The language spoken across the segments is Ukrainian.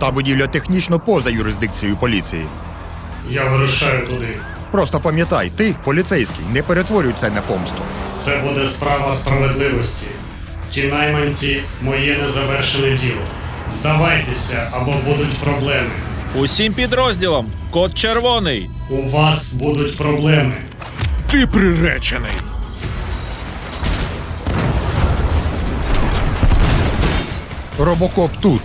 Та будівля технічно поза юрисдикцією поліції. Я вирушаю туди. Просто пам'ятай, ти поліцейський, не перетворюй це на помсту. Це буде справа справедливості. Ті найманці моє незавершене діло. Здавайтеся або будуть проблеми. Усім підрозділам. Код червоний. У вас будуть проблеми. Ти приречений. Робокоп тут.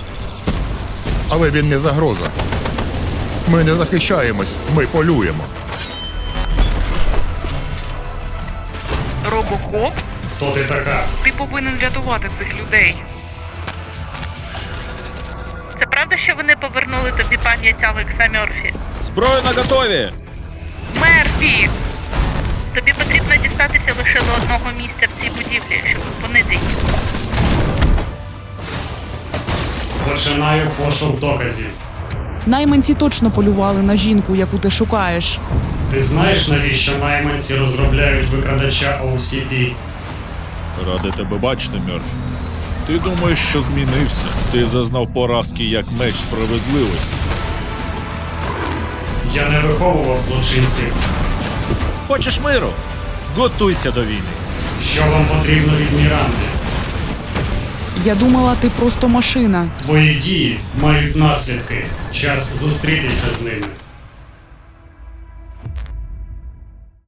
Але він не загроза. Ми не захищаємось, ми полюємо. Робокоп? Хто ти така? Ти повинен рятувати цих людей. Це правда, що вони повернули тобі пам'ять Алекса Мерфі? Зброю на готові. Мерфі! Починаю пошук доказів. Найманці точно полювали на жінку, яку ти шукаєш. Ти знаєш, навіщо найманці розробляють викрадача OCP? Ради тебе бачити, Мерфі. Ти думаєш, що змінився? Ти зазнав поразки як меч справедливості. Я не виховував злочинців. Хочеш миру? Готуйся до війни. Що вам потрібно від Міранди? Я думала, ти просто машина. Твої дії мають наслідки. Час зустрітися з ними.